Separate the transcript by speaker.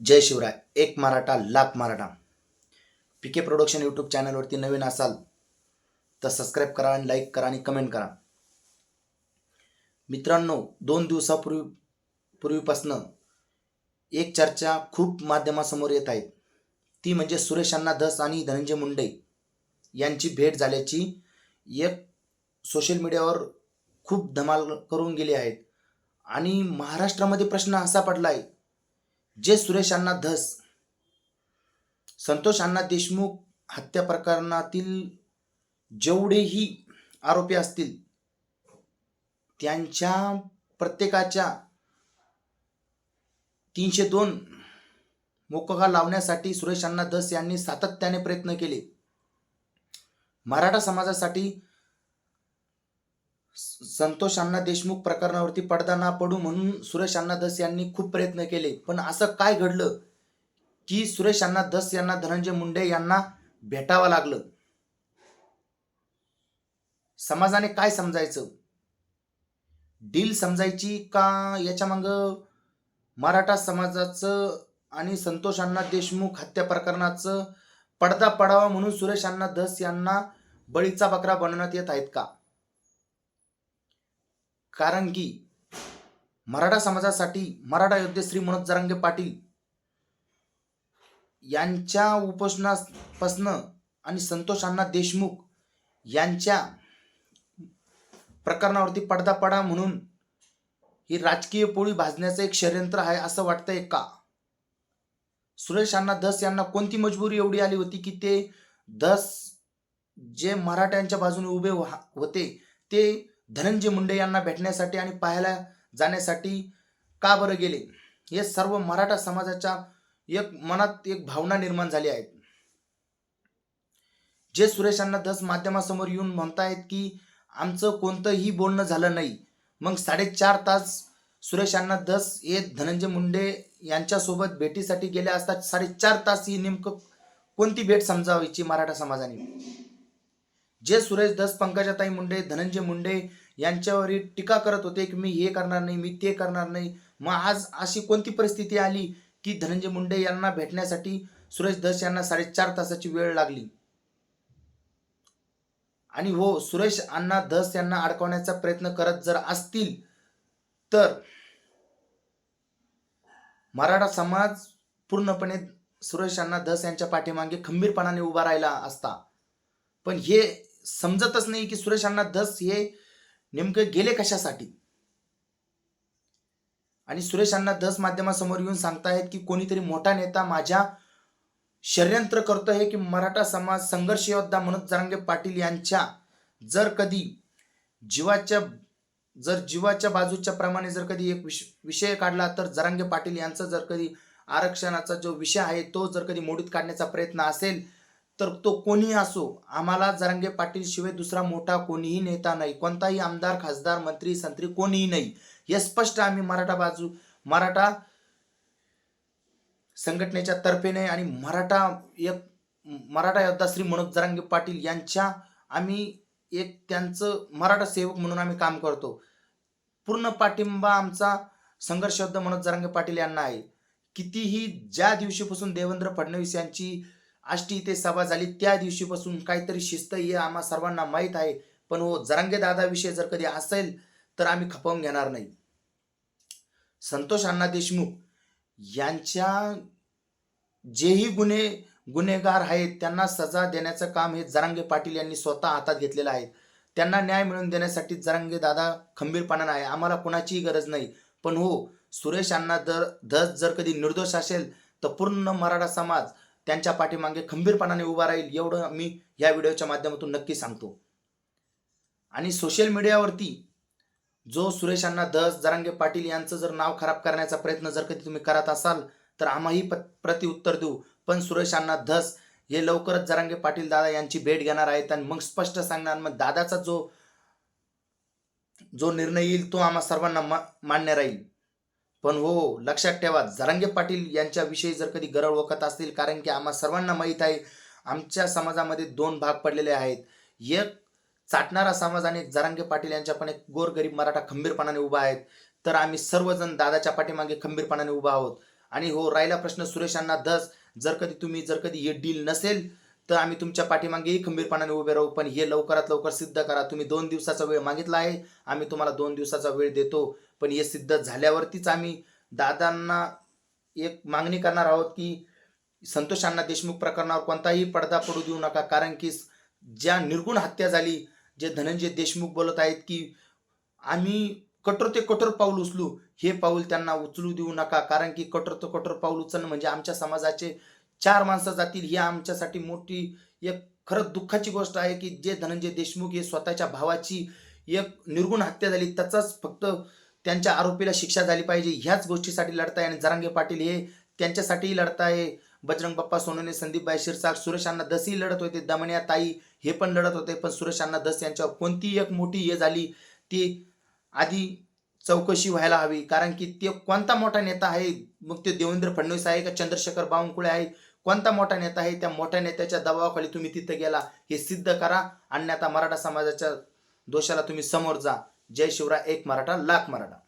Speaker 1: जय शिवराय एक Maratha lakh Maratha. PK production YouTube चॅनलवरती नवीन असाल तर सबस्क्राईब करा आणि लाईक करा आणि कमेंट करा. मित्रांनो दोन दिवसापूर्वी पूर्वीपासनं एक चर्चा खूप माध्यमासमोर येत आहे. ती म्हणजे सुरेश अण्णा धस आणि धनंजय मुंडे यांची भेट झाल्याची एक सोशल मीडियावर खूप धमाल करून गेली आहेत आणि महाराष्ट्रामध्ये प्रश्न असा पडला आहे जे सुरेश अण्णा धस संतोष अण्णा देशमुख हत्या प्रकरणातील जेवढेही आरोपी असतील त्यांच्या प्रत्येकाच्या तीनशे दोन मोकगा लावण्यासाठी सुरेश अण्णा धस यांनी सातत्याने प्रयत्न केले. मराठा समाजासाठी संतोष अण्णा देशमुख प्रकरणावरती पडदा ना पडू म्हणून सुरेश अण्णा दस यांनी खूप प्रयत्न केले. पण असं काय घडलं की सुरेश अण्णा दस यांना धनंजय मुंडे यांना भेटावं लागलं? समाजाने काय समजायचं? डील समजायची का? याच्या माग मराठा समाजाचं आणि संतोष अण्णा देशमुख हत्या प्रकरणाचं पडदा पडावा म्हणून सुरेश अण्णा दस यांना बळीचा बकरा बनवण्यात येत आहेत का? कारण की मराठा समाजासाठी मराठा योद्धे श्री मनोज जरांगे पाटील यांच्या उपोषणापासनं आणि संतोष अण्णा देशमुख यांच्या प्रकरणावरती पडदा पडा म्हणून ही राजकीय पोळी भाजण्याचं एक षडयंत्र आहे असं वाटतंय का? सुरेश अण्णा धस यांना कोणती मजबुरी एवढी आली होती की ते धस जे मराठ्यांच्या बाजूने उभे व्हा- होते ते धनंजय मुंडे यांना भेटण्यासाठी आणि पाहायला जाण्यासाठी का बरं गेले? हे सर्व मराठा समाजाच्या एक मनात एक भावना निर्माण झाली आहेत जे सुरेशांना दस माध्यमासमोर येऊन म्हणतायत की आमचं कोणतंही बोलणं झालं नाही. मग साडेचार तास सुरेशांना दस हे धनंजय मुंडे यांच्यासोबत भेटीसाठी गेले असता साडेचार तास ही नेमकं कोणती भेट समजावायची मराठा समाजाने? जे सुरेश दस पंकजाताई मुंडे धनंजय मुंडे यांच्यावरील टीका करत होते की मी हे करणार नाही मी ते करणार नाही. मग आज अशी कोणती परिस्थिती आली की धनंजय मुंडे यांना भेटण्यासाठी सुरेश धस यांना साडेचार तासाची वेळ लागली? आणि हो सुरेश अण्णा धस यांना अडकवण्याचा प्रयत्न करत जर असतील तर मराठा समाज पूर्णपणे सुरेश अण्णा धस यांच्या पाठीमागे खंबीरपणाने उभा राहिला असता. पण हे समजतच नाही की सुरेश अण्णा धस हे नेमके गेले कशासाठी? आणि सुरेश अण्णा धस माध्यमासमोर येऊन सांगतायत की कोणीतरी मोठा नेता माझ्या षडयंत्र हे की मराठा समाज संघर्ष योद्धा मनोज जरांगे पाटील यांच्या जर कधी जीवाच्या जर जीवाच्या बाजूच्या प्रमाणे जर कधी एक विष विषय काढला तर जरांगे पाटील यांचा जर कधी आरक्षणाचा जो विषय आहे तो जर कधी मोडीत काढण्याचा प्रयत्न असेल तर तो कोणीही असो आम्हाला जरांगे पाटील शिवाय दुसरा मोठा कोणीही नेता नाही. कोणताही आमदार खासदार मंत्री संत्री कोणीही नाही. हे स्पष्ट आम्ही मराठा बाजू मराठा संघटनेच्या तर्फेने आणि मराठा एक मराठा योद्धा श्री मनोज जरांगे पाटील यांच्या आम्ही एक त्यांचं मराठा सेवक म्हणून आम्ही काम करतो. पूर्ण पाठिंबा आमचा संघर्ष योद्धा मनोज जरांगे पाटील यांना आहे. कितीही ज्या दिवशीपासून देवेंद्र फडणवीस यांची आष्टी इथे सभा झाली. त्या दिवशीपासून काहीतरी शिस्त हे आम्हा सर्वांना माहीत आहे. पण हो जरांगे दादाविषयी जर कधी असेल तर आम्ही खपवून घेणार नाही. संतोष अण्णा देशमुख यांच्या जेही गुन्हे गुन्हेगार आहेत त्यांना सजा देण्याचं काम हे जरांगे पाटील यांनी स्वतः हातात घेतलेलं आहे. त्यांना न्याय मिळवून देण्यासाठी जरांगे दादा खंबीरपणानं आहे. आम्हाला कुणाचीही गरज नाही. पण हो सुरेश अण्णा दर धस जर कधी निर्दोष असेल तर पूर्ण मराठा समाज त्यांच्या पाठीमागे खंबीरपणाने उभा राहील एवढं मी या व्हिडिओच्या माध्यमातून नक्की सांगतो. आणि सोशल मीडियावरती जो सुरेशांना दस जरांगे पाटील यांचं जर नाव खराब करण्याचा प्रयत्न जर कधी तुम्ही करत असाल तर आम्हाही प प्रतिउत्तर देऊ. पण सुरेशांना धस हे लवकरच जरांगे पाटील दादा यांची भेट घेणार आहेत आणि मग स्पष्ट सांगणार मग दादाचा जो जो निर्णय येईल तो आम्हा सर्वांना मा मान्य राहील. पण हो लक्षात ठेवा जरांगे पाटील यांच्याविषयी जर कधी गरळ ओकत असतील कारण की आम्हा सर्वांना माहीत आहे आमच्या समाजामध्ये दोन भाग पडलेले आहेत. एक चाटणारा समाज आणि एक जरांगे पाटील यांच्या पण एक गोरगरीब मराठा खंबीरपणाने उभा आहेत. तर आम्ही सर्वजण दादाच्या पाठीमागे खंबीरपणाने उभा आहोत. आणि हो राहिला प्रश्न सुरेशांना दस जर कधी तुम्ही जर कधी हे डील नसेल तर आम्ही तुमच्या पाठीमागेही खंबीरपणाने उभे राहू पण हे लवकरात लवकर सिद्ध करा. तुम्ही दोन दिवसाचा वेळ मागितला आहे आम्ही तुम्हाला दोन दिवसाचा वेळ देतो पण हे सिद्ध झाल्यावरतीच आम्ही दादांना एक मागणी करणार आहोत की संतोष अण्णा देशमुख प्रकरणावर कोणताही पडदा पडू देऊ नका कारण की ज्या निर्गुण हत्या झाली जे धनंजय देशमुख बोलत आहेत की आम्ही कठोर ते कठोर पाऊल उचलू हे पाऊल त्यांना उचलू देऊ नका कारण की कठोर ते कठोर पाऊल उचलणं म्हणजे आमच्या समाजाचे चार माणसं जातील ही आमच्यासाठी मोठी एक खरंच दुःखाची गोष्ट आहे की जे धनंजय देशमुख हे स्वतःच्या भावाची एक निर्गुण हत्या झाली त्याचाच फक्त त्यांच्या आरोपीला शिक्षा झाली पाहिजे. ह्याच गोष्टीसाठी लढताय आणि जरांगे पाटील हे त्यांच्यासाठीही लढताय. बजरंग बाप्पा सोनवणे संदीपबाई शिरसाट सुरेश अण्णा दसही लढत होते. दमण्या ताई हे पण लढत होते पण सुरेश अण्णा दस यांच्यावर कोणती एक मोठी हे झाली ती आधी चौकशी व्हायला हवी. कारण की ते कोणता मोठा नेता आहे? मग ते देवेंद्र फडणवीस आहे का? चंद्रशेखर बावनकुळे आहे? कोणता मोठा नेता आहे त्या मोठ्या नेत्याच्या दबावाखाली तुम्ही तिथं गेला हे सिद्ध करा. अन्यथा मराठा समाजाच्या दोषाला तुम्ही समोर जा. जय शिवराय एक मराठा लाख मराठा.